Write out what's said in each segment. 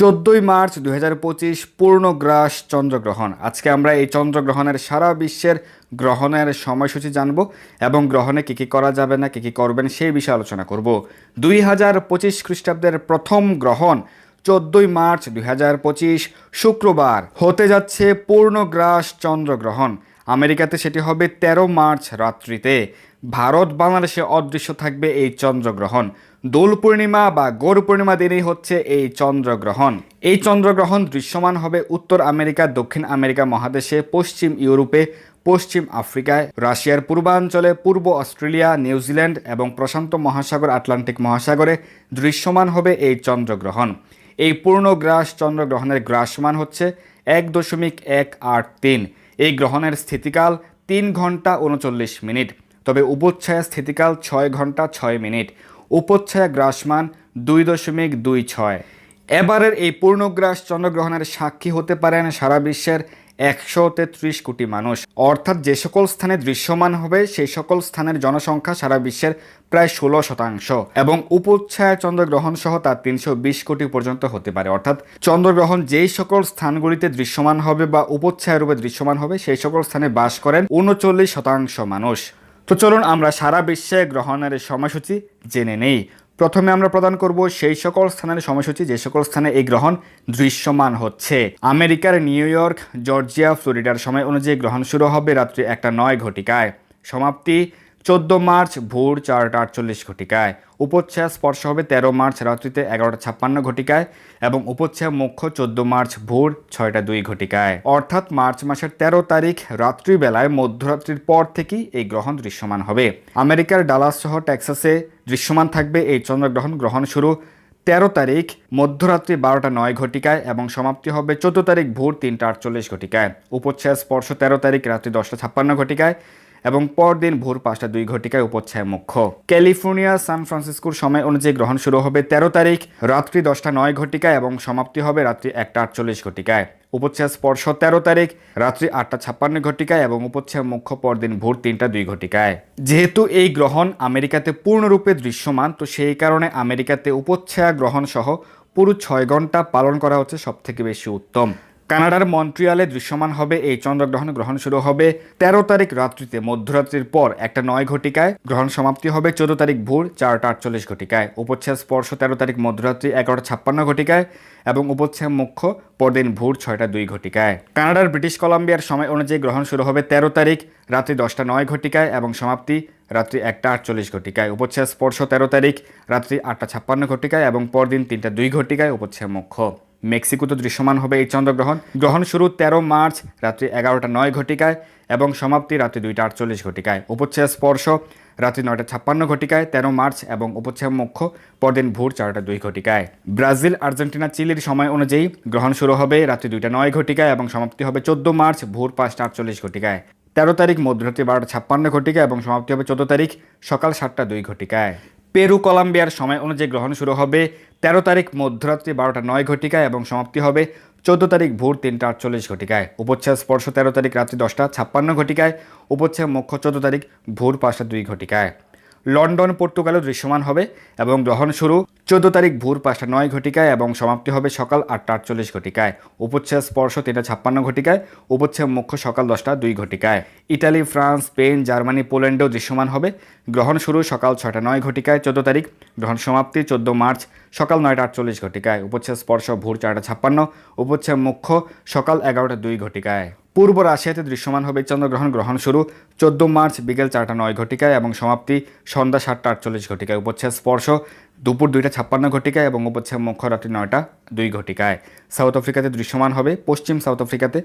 চোদ্দই মার্চ দুই হাজার পঁচিশ পূর্ণগ্রাস চন্দ্রগ্রহণ। আজকে আমরা এই চন্দ্রগ্রহণের সারা বিশ্বের গ্রহণের সময়সূচি জানব এবং গ্রহণে কী কী করা যাবে না, কী কী করবেন সেই বিষয়ে আলোচনা করব। দুই হাজার পঁচিশ খ্রিস্টাব্দের প্রথম গ্রহণ চোদ্দই মার্চ দুই হাজার পঁচিশ শুক্রবার হতে যাচ্ছে পূর্ণগ্রাস চন্দ্রগ্রহণ। আমেরিকাতে সেটি হবে তেরো মার্চ রাত্রিতে। ভারত বাংলাদেশে অদৃশ্য থাকবে এই চন্দ্রগ্রহণ। দোল পূর্ণিমা বা গৌর পূর্ণিমা দিনেই হচ্ছে এই চন্দ্রগ্রহণ। এই চন্দ্রগ্রহণ দৃশ্যমান হবে উত্তর আমেরিকা, দক্ষিণ আমেরিকা মহাদেশে, পশ্চিম ইউরোপে, পশ্চিম আফ্রিকায়, রাশিয়ার পূর্বাঞ্চলে, পূর্ব অস্ট্রেলিয়া, নিউজিল্যান্ড এবং প্রশান্ত মহাসাগর, আটলান্টিক মহাসাগরে দৃশ্যমান হবে এই চন্দ্রগ্রহণ। এই পূর্ণগ্রাস চন্দ্রগ্রহণের গ্রাসমান হচ্ছে এক দশমিক এক আট তিন। এই গ্রহণের স্থিতিকাল তিন ঘণ্টা উনচল্লিশ মিনিট। তবে উপচ্ছায়া স্থিতিকাল ছয় ঘণ্টা ছয় মিনিট। উপচ্ছায়া গ্রাসমান দুই দশমিক দুই ছয়। এবারের এই পূর্ণগ্রাস চন্দ্রগ্রহণের সাক্ষী হতে পারেন সারা বিশ্বের একশো তেত্রিশ কোটি মানুষ। অর্থাৎ যে সকল স্থানে দৃশ্যমান হবে, সেই সকল স্থানের জনসংখ্যা সারা বিশ্বের প্রায় ষোলো শতাংশ। এবং উপচ্ছায়া চন্দ্রগ্রহণ সহ তার তিনশো বিশ কোটি পর্যন্ত হতে পারে। অর্থাৎ চন্দ্রগ্রহণ যেই সকল স্থানগুলিতে দৃশ্যমান হবে বা উপচ্ছায়া রূপে দৃশ্যমান হবে, সেই সকল স্থানে বাস করেন উনচল্লিশ শতাংশ মানুষ। তো চলুন আমরা সারা বিশ্বে গ্রহণের সময়সূচি জেনে নেই। প্রথমে আমরা প্রদান করব সেই সকল স্থানের সময়সূচি, যে সকল স্থানে এই গ্রহণ দৃশ্যমান হচ্ছে। আমেরিকার নিউ ইয়র্ক, জর্জিয়া, ফ্লোরিডার সময় অনুযায়ী গ্রহণ শুরু হবে রাত্রি একটা নয় ঘটিকায়। সমাপ্তি। চোদ্দ মার্চ ভোর চারটা আটচল্লিশ ঘটিকায়। উপচ্ছায়া স্পর্শ হবে তেরো মার্চ রাত্রিতে এগারোটা ছাপ্পান্ন ঘটিকায় এবং উপচ্ছায়া মুখ্য চোদ্দ মার্চ ভোর ছয়টা দুই ঘটিকায়। অর্থাৎ মার্চ মাসের তেরো তারিখ রাত্রিবেলায় মধ্যরাত্রির পর থেকেই এই গ্রহণ দৃশ্যমান হবে। আমেরিকার ডালাস সহ টেক্সাসে দৃশ্যমান থাকবে এই চন্দ্রগ্রহণ। গ্রহণ শুরু তেরো তারিখ মধ্যরাত্রি বারোটা নয় ঘটিকায় এবং সমাপ্তি হবে চোদ্দ তারিখ ভোর তিনটা আটচল্লিশ ঘটিকায়। উপচ্ছায়া স্পর্শ তেরো তারিখ রাত্রি দশটা ছাপ্পান্ন ঘটিকায় এবং পরদিন ভোর পাঁচটা দুই ঘটিকায় উপচ্ছায়া মুখ্য। ক্যালিফোর্নিয়া, সান ফ্রান্সিসকোর সময় অনুযায়ী গ্রহণ শুরু হবে তেরো তারিখ, রাত্রি দশটা নয় ঘটিকায় এবং সমাপ্তি হবে রাত্রি একটা আটচল্লিশ ঘটিকায়। উপচ্ছায়া স্পর্শ তেরো তারিখ, রাত্রি আটটা ছাপ্পান্ন ঘটিকায় এবং উপচ্ছায়া মুখ্য পরদিন ভোর তিনটা দুই ঘটিকায়। যেহেতু এই গ্রহণ আমেরিকাতে পূর্ণরূপে দৃশ্যমান, তো সেই কারণে আমেরিকাতে উপচ্ছায়া গ্রহণ সহ পুরো ছয় ঘণ্টা পালন করা হচ্ছে সবথেকে বেশি উত্তম। কানাডার মন্ট্রিয়ালে দৃশ্যমান হবে এই চন্দ্রগ্রহণ। গ্রহণ শুরু হবে তেরো তারিখ রাত্রিতে। মধ্যরাত্রির পর একটা নয় ঘটিকায় গ্রহণ সমাপ্তি হবে। চোদ্দ তারিখ ভোর, চারটা আটচল্লিশ ঘটিকায়। উপচ্ছায়া স্পর্শ তেরো তারিখ মধ্যরাত্রি, এগারোটা ছাপ্পান্ন ঘটিকায় এবং উপচ্ছায়া মুখ্য পরদিন ভোর, ছয়টা দুই ঘটিকায়। কানাডার ব্রিটিশ কলাম্বিয়ার সময় অনুযায়ী গ্রহণ শুরু হবে তেরো তারিখ রাত্রি দশটা নয় ঘটিকায় এবং সমাপ্তি রাত্রি একটা আটচল্লিশ ঘটিকায়। উপচ্ছায়া স্পর্শ তেরো তারিখ রাত্রি আটটা ছাপ্পান্ন ঘটিকায় এবং পরদিন তিনটা দুই ঘটিকায়। উপচ্ছায়া মুখ্য। মেক্সিকোতে দৃশ্যমান হবে এই চন্দ্রগ্রহণ। গ্রহণ শুরু তেরো মার্চ, রাত্রি এগারোটা নয় ঘটিকায় এবং সমাপ্তি রাত্রি দুইটা আটচল্লিশ ঘটিকায়। উপচ্ছায়া স্পর্শ, রাত্রি নয়টা ছাপ্পান্ন ঘটিকায়, তেরো মার্চ এবং উপচ্ছায়া মুখ্য পরদিন ভোর চারটা দুই ঘটিকায়। ব্রাজিল, আর্জেন্টিনা, চিলির সময় অনুযায়ী গ্রহণ শুরু হবে রাত্রি দুইটা নয় ঘটিকায় এবং সমাপ্তি হবে চোদ্দ মার্চ, ভোর পাঁচটা আটচল্লিশ ঘটিকায়। তেরো তারিখ মধ্যরাত্রি বারোটা ছাপ্পান্ন ঘটিকা এবং সমাপ্তি হবে চোদ্দ তারিখ সকাল সাতটা দুই ঘটিকায়। পেরু কলম্বিয়ার সময় অনুযায়ী গ্রহণ শুরু হবে। তেরো তারিখ মধ্যরাত্রি বারোটা নয় ঘটিকায় এবং সমাপ্তি হবে চোদ্দ তারিখ ভোর তিনটা আটচল্লিশ ঘটিকায়। উপচ্ছা স্পর্শ তেরো তারিখ রাত্রি দশটা ছাপ্পান্ন ঘটিকায়। উপচ্ছে মুখ্য চোদ্দ তারিখ ভোর পাঁচটা দুই ঘটিকায়। লন্ডন, পর্তুগালও দৃশ্যমান হবে এবং গ্রহণ শুরু চোদ্দ তারিখ ভোর পাঁচটা নয় ঘটিকায় এবং সমাপ্তি হবে সকাল আটটা আটচল্লিশ ঘটিকায়। উপচ্ছায়া স্পর্শ তিনটা ছাপ্পান্ন ঘটিকায় উপচ্ছায়া মুখ্য সকাল দশটা দুই ঘটিকায়। ইটালি ফ্রান্স, স্পেন, জার্মানি, পোল্যান্ডেও দৃশ্যমান হবে। গ্রহণ শুরু সকাল ছয়টা নয় ঘটিকায়, চোদ্দ তারিখ। গ্রহণ সমাপ্তি চোদ্দ মার্চ সকাল নয়টা আটচল্লিশ ঘটিকায়। উপচ্ছায়া স্পর্শ ভোর চারটা ছাপ্পান্ন উপচ্ছায়া মুখ্য সকাল এগারোটা দুই ঘটিকায়। পূর্ব রাশিয়াতে দৃশ্যমান হবে চন্দ্রগ্রহণ গ্রহণ শুরু। চোদ্দ মার্চ বিকেল চারটা নয় ঘটিকায় এবং সমাপ্তি সন্ধ্যা সাতটা আটচল্লিশ ঘটিকায়। উপচ্ছেদ স্পর্শ দুপুর দুইটা ছাপ্পান্ন ঘটিকায় এবং উপচ্ছায়া মুখ্য রাত্রি নয়টা দুই ঘটিকায়। সাউথ আফ্রিকাতে দৃশ্যমান হবে। পশ্চিম সাউথ আফ্রিকাতে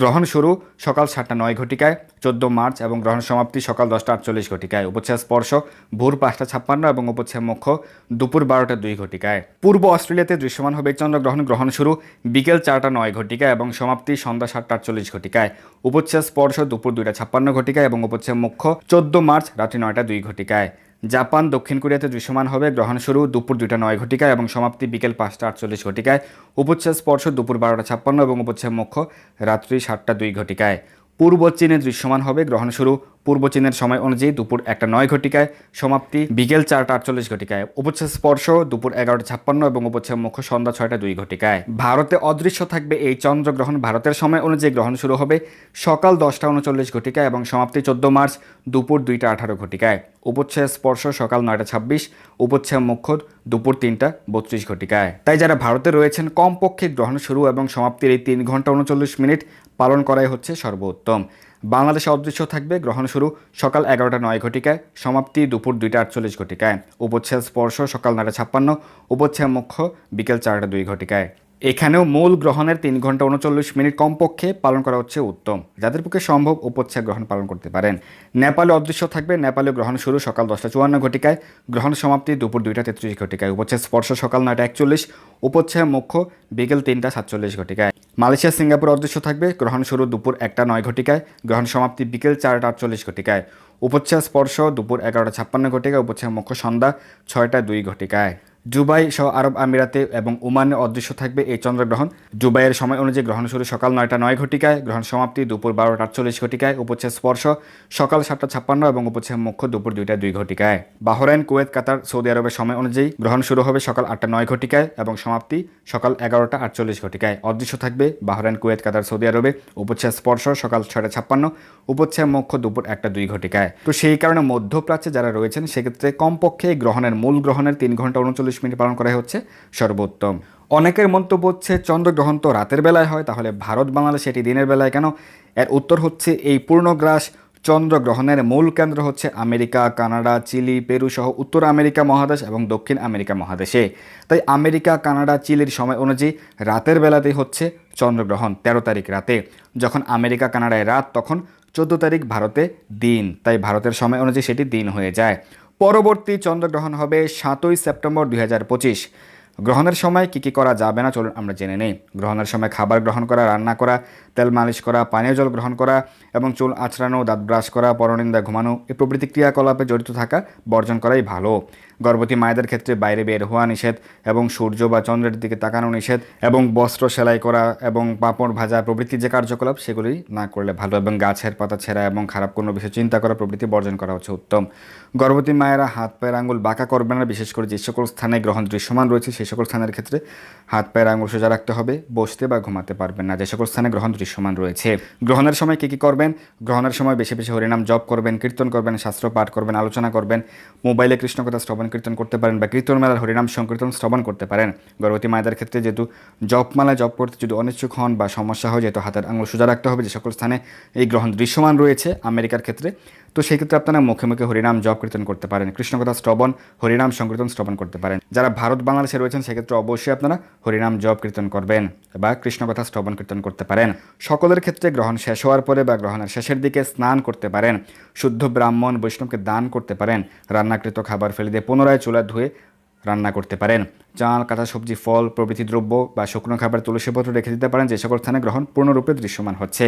গ্রহণ শুরু সকাল সাতটা নয় ঘটিকায়। চোদ্দ মার্চ এবং গ্রহণ সমাপ্তি সকাল দশটা আটচল্লিশ ঘটিকায়। উপচ্ছায়া স্পর্শ ভোর পাঁচটা ছাপ্পান্ন এবং উপচ্ছায়া মুখ্য দুপুর বারোটা দুই ঘটিকায়। পূর্ব অস্ট্রেলিয়াতে দৃশ্যমান হবে চন্দ্রগ্রহণ গ্রহণ। শুরু বিকেল চারটা নয় ঘটিকায় এবং সমাপ্তি সন্ধ্যা সাতটা আটচল্লিশ ঘটিকায়। উপচ্ছায়া স্পর্শ দুপুর দুইটা ছাপ্পান্ন ঘটিকায় এবং উপচ্ছায়া মুখ্য চোদ্দ মার্চ রাত্রি নয়টা দুই ঘটিকায়। জাপান, দক্ষিণ কোরিয়াতে দৃশ্যমান হবে। গ্রহণ শুরু দুপুর দুইটা নয় ঘটিকায় এবং সমাপ্তি বিকেল পাঁচটা আটচল্লিশ ঘটিকায়। উপচ্ছেদ স্পর্শ দুপুর বারোটা ছাপ্পান্ন এবং উপচ্ছেদ মুখ্য রাত্রি সাতটা দুই ঘটিকায়। পূর্ব চীনে দৃশ্যমান হবে। গ্রহণ শুরু পূর্ব চীনের সময় অনুযায়ী দুপুর একটা নয় ঘটিকায়, সমাপ্তি বিকেল চারটা আটচল্লিশ ঘটিকায়। উপচ্ছে স্পর্শ দুপুর এগারোটা ছাপ্পান্ন এবং উপচ্ছেদ মুখ্য সন্ধ্যা ছয়টা দুই ঘটিকায়। ভারতে অদৃশ্য থাকবে এই চন্দ্রগ্রহণ। ভারতের সময় অনুযায়ী গ্রহণ শুরু হবে সকাল দশটা উনচল্লিশ ঘটিকায় এবং সমাপ্তি চোদ্দ মার্চ দুপুর দুইটা আঠারো ঘটিকায়। উপচ্ছে স্পর্শ সকাল নয়টা ছাব্বিশ, উপচ্ছেদ মুখ্য দুপুর তিনটা বত্রিশ ঘটিকায়। তাই যারা ভারতে রয়েছেন, কমপক্ষে গ্রহণ শুরু এবং সমাপ্তির এই তিন ঘণ্টা উনচল্লিশ মিনিট পালন করাই হচ্ছে সর্বোত্তম। বাংলাদেশে অদৃশ্য থাকবে গ্রহণ শুরু সকাল এগারোটা নয় ঘটিকায়, সমাপ্তি দুপুর দুইটা আটচল্লিশ ঘটিকায়। উপচ্ছেদ স্পর্শ সকাল নয়টা ছাপ্পান্ন, উপচ্ছেদ মুখ্য বিকেল চারটা দুই ঘটিকায়। এখানেও মূল গ্রহণের তিন ঘণ্টা উনচল্লিশ মিনিট কমপক্ষে পালন করা হচ্ছে উত্তম, যাদের পক্ষে সম্ভব উপচ্ছেদ গ্রহণ পালন করতে পারেন। নেপালে অদৃশ্য থাকবে, নেপালে গ্রহণ শুরু সকাল দশটা চুয়ান্ন ঘটিকায়, গ্রহণ সমাপ্তি দুপুর দুইটা তেত্রিশ ঘটিকায়। উপচ্ছেদ স্পর্শ সকাল নয়টা একচল্লিশ উপচ্ছেদ মুখ্য বিকেল তিনটা সাতচল্লিশ ঘটিকায়। মালয়েশিয়া, সিঙ্গাপুর অদৃশ্য থাকবে, গ্রহণ শুরু দুপুর একটা নয় ঘটিকায়, গ্রহণ সমাপ্তি বিকেল চারটা আটচল্লিশ ঘটিকায়। উপচ্ছেদ স্পর্শ দুপুর এগারোটা ছাপ্পান্ন ঘটিকায় উপচ্ছেদ মুখ্য সন্ধ্যা ছয়টা দুই ঘটিকায়। দুবাই সহ আরব আমিরাতে এবং ওমানে অদৃশ্য থাকবে এই চন্দ্রগ্রহণ। দুবাইয়ের সময় অনুযায়ী গ্রহণ শুরু সকাল নয়টা নয় ঘটিকায়। গ্রহণ সমাপ্তি দুপুর বারোটা আটচল্লিশ ঘটিকায়। উপচ্ছেদ স্পর্শ সকাল সাতটা ছাপ্পান্ন এবং উপচ্ছেদ মুখ্য দুপুর দুইটা দুই ঘটিকায়। বাহরাইন, কুয়েত, কাতার, সৌদি আরবের সময় অনুযায়ী গ্রহণ শুরু হবে সকাল আটটা নয় ঘটিকায় এবং সমাপ্তি সকাল এগারোটা আটচল্লিশ ঘটিকায়। অদৃশ্য থাকবে বাহরাইন, কুয়েত, কাতার, সৌদি আরবে। উপচ্ছে স্পর্শ সকাল ছয়টা ছাপ্পান্ন উপচ্ছেদ মুখ্য দুপুর একটা দুই ঘটিকায়। তো সেই কারণে মধ্যপ্রাচ্যে যারা রয়েছেন, সেক্ষেত্রে কমপক্ষে গ্রহণের মূল গ্রহণের তিন ঘণ্টা উনচল্লিশ মিনিট পালন করা হচ্ছে সর্বোত্তম। অনেকের মন্তব্য হচ্ছে, চন্দ্রগ্রহণ তো রাতের বেলায় হয়, তাহলে ভারত বাংলাদেশ এটি দিনের বেলায় কেন? এর উত্তর হচ্ছে, এই পূর্ণগ্রাস চন্দ্রগ্রহণের মূল কেন্দ্র হচ্ছে আমেরিকা, কানাডা, চিলি, পেরু সহ উত্তর আমেরিকা মহাদেশ এবং দক্ষিণ আমেরিকা মহাদেশে। তাই আমেরিকা, কানাডা, চিলির সময় অনুযায়ী রাতের বেলাতেই হচ্ছে চন্দ্রগ্রহণ, তেরো তারিখ রাতে। যখন আমেরিকা, কানাডায় রাত, তখন চোদ্দ তারিখ ভারতে দিন। তাই ভারতের সময় অনুযায়ী সেটি দিন হয়ে যায়। পরবর্তী চন্দ্রগ্রহণ হবে সাতই সেপ্টেম্বর দুই হাজার পঁচিশ। গ্রহণের সময় কী কী করা যাবে না চলুন আমরা জেনে নেই। গ্রহণের সময় খাবার গ্রহণ করা, রান্না করা, তেল মালিশ করা, পানীয় জল গ্রহণ করা এবং চুল আঁচড়ানো, দাঁত ব্রাশ করা, পরনিন্দা ঘুমানো, এই প্রভৃতি ক্রিয়াকলাপে জড়িত থাকা, বর্জন করাই ভালো। গর্ভবতী মায়েদের ক্ষেত্রে বাইরে বের হওয়া নিষেধ এবং সূর্য বা চন্দ্রের দিকে তাকানো নিষেধ এবং বস্ত্র সেলাই করা এবং পাঁপড় ভাজা প্রভৃতি যে কার্যকলাপ, সেগুলি না করলে ভালো এবং গাছের পাতা ছেঁড়া এবং খারাপ কোনো বিষয় চিন্তা করা প্রভৃতি বর্জন করা হচ্ছে উত্তম। গর্ভবতী মায়েরা হাত, পায়ের আঙুল বাঁকা করবে না, বিশেষ করে যে সকল স্থানে গ্রহণ দৃশ্যমান রয়েছে সেই সকল স্থানের ক্ষেত্রে হাত, পায়ের আঙুল সোজা রাখতে হবে, বসতে বা ঘুমাতে পারবেন না, যে সকল স্থানে গ্রহণ দৃশ্যমান রয়েছে। গ্রহণের সময় কী কী করবেন? গ্রহণের সময় বেশি বেশি হরিনাম জপ করবেন, কীর্তন করবেন, শাস্ত্র পাঠ করবেন, আলোচনা করবেন, মোবাইলে কৃষ্ণকথা শ্রবণ কীর্তন করতে পারেন বা কীর্তন মেলার হরিনাম সংকীর্তন শ্রবণ করতে পারেন। গর্ভবতী মায়েদের ক্ষেত্রে যেহেতু জপমালা জপ করতে যদি অনিচ্ছুক হন বা সমস্যা হয়, যেহেতু হাতের আঙুল সোজা রাখতে হবে, যে সকল স্থানে এই গ্রহণ দৃশ্যমান রয়েছে। আমেরিকার ক্ষেত্রে তো সেই ক্ষেত্রে আপনারা মুখে মুখে হরিনাম জপ কীর্তন করতে পারেন। কৃষ্ণকথা শ্রবণ, হরিনাম সংকীর্তন শ্রবণ করতে পারেন। যারা ভারত বাংলাদেশে রয়েছেন সেক্ষেত্রে অবশ্যই আপনারা হরিনাম জপ কীর্তন করবেন বা কৃষ্ণকথা শ্রবণ কীর্তন করতে পারেন। সকলের ক্ষেত্রে গ্রহণ শেষ হওয়ার পরে বা গ্রহণের শেষের দিকে স্নান করতে পারেন। শুদ্ধ ব্রাহ্মণ বৈষ্ণবকে দান করতে পারেন। রান্নাকৃত খাবার ফেলে দিয়ে পুনরায় চুলা ধুয়ে রান্না করতে পারেন। চাল, কাঁচা সবজি, ফল, প্রভৃতি দ্রব্য বা শুকনো খাবার তুলসীপত্র রেখে দিতে পারেন যে সকল স্থানে গ্রহণ পূর্ণরূপে দৃশ্যমান হচ্ছে।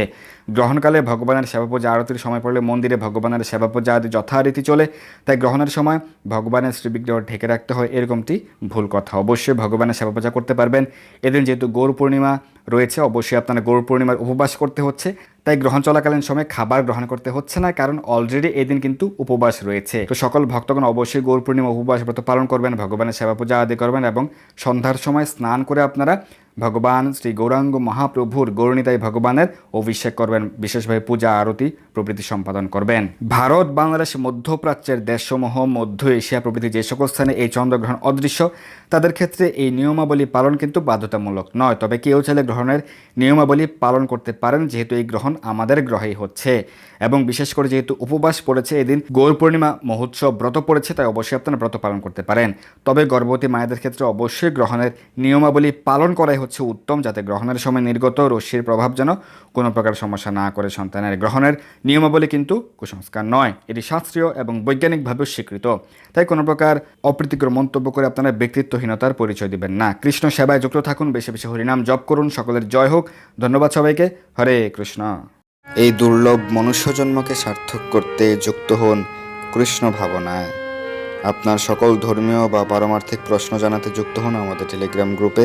গ্রহণকালে ভগবানের সেবা পূজা আরতির সময় পড়লে মন্দিরে ভগবানের সেবা পূজা আদি যথারীতি চলে, তাই গ্রহণের সময় ভগবানের শ্রীবিগ্রহ ঢেকে রাখতে হয় এরকমটি ভুল কথা। অবশ্যই ভগবানের সেবা পূজা করতে পারবেন। এদিন যেহেতু গৌর পূর্ণিমা রয়েছে, অবশ্যই আপনারা গৌর পূর্ণিমার উপবাস করতে হচ্ছে। তাই গ্রহণ চলাকালীন সময় খাবার গ্রহণ করতে হচ্ছে না, কারণ অলরেডি এদিন কিন্তু উপবাস রয়েছে। তো সকল ভক্তগণ অবশ্যই গৌর পূর্ণিমা উপবাস ব্রত পালন করবেন, ভগবানের সেবা পূজা আদি করবেন এবং সন্ধ্যার সময় স্নান করে আপনারা ভগবান শ্রী গৌরাঙ্গ মহাপ্রভুর গৌরণিতাই ভগবানের অভিষেক করবেন, বিশেষভাবে পূজা, আরতি প্রভৃতি সম্পাদন করবেন। ভারত, বাংলাদেশ, মধ্যপ্রাচ্যের দেশসমূহ, মধ্য এশিয়া প্রভৃতি যে সকল স্থানে এই চন্দ্রগ্রহণ অদৃশ্য, তাদের ক্ষেত্রে এই নিয়মাবলী পালন কিন্তু বাধ্যতামূলক নয়। তবে কেউ চাইলে গ্রহণের নিয়মাবলী পালন করতে পারেন, যেহেতু এই গ্রহণ আমাদের গ্রহেই হচ্ছে। এবং বিশেষ করে যেহেতু উপবাস পড়েছে, এদিন গৌর পূর্ণিমা মহোৎসব ব্রত পড়েছে, তাই অবশ্যই আপনারা ব্রত পালন করতে পারেন। তবে গর্ভবতী মায়েদের ক্ষেত্রে অবশ্যই গ্রহণের নিয়মাবলী পালন করাই হচ্ছে উত্তম, যাতে গ্রহণের সময় নির্গত রশ্মির প্রভাব যেন কোনো প্রকার সমস্যা না করে সন্তানের গ্রহণের নিয়মাবলী কিন্তু কুসংস্কার নয়। এটি শাস্ত্রীয় এবং বৈজ্ঞানিকভাবেও স্বীকৃত। তাই কোনো প্রকার অপ্রীতিকর মন্তব্য করে আপনারা ব্যক্তিত্বহীনতার পরিচয় দিবেন না। কৃষ্ণ সেবায় যুক্ত থাকুন, বেশি বেশি হরিনাম জপ করুন, সকলের জয় হোক। ধন্যবাদ সবাইকে। হরে কৃষ্ণ। এই দুর্লভ মনুষ্য জন্মকে সার্থক করতে যুক্ত হন কৃষ্ণ ভাবনায়। আপনার সকল ধর্মীয় বা পারমার্থিক প্রশ্ন জানাতে যুক্ত হন আমাদের টেলিগ্রাম গ্রুপে।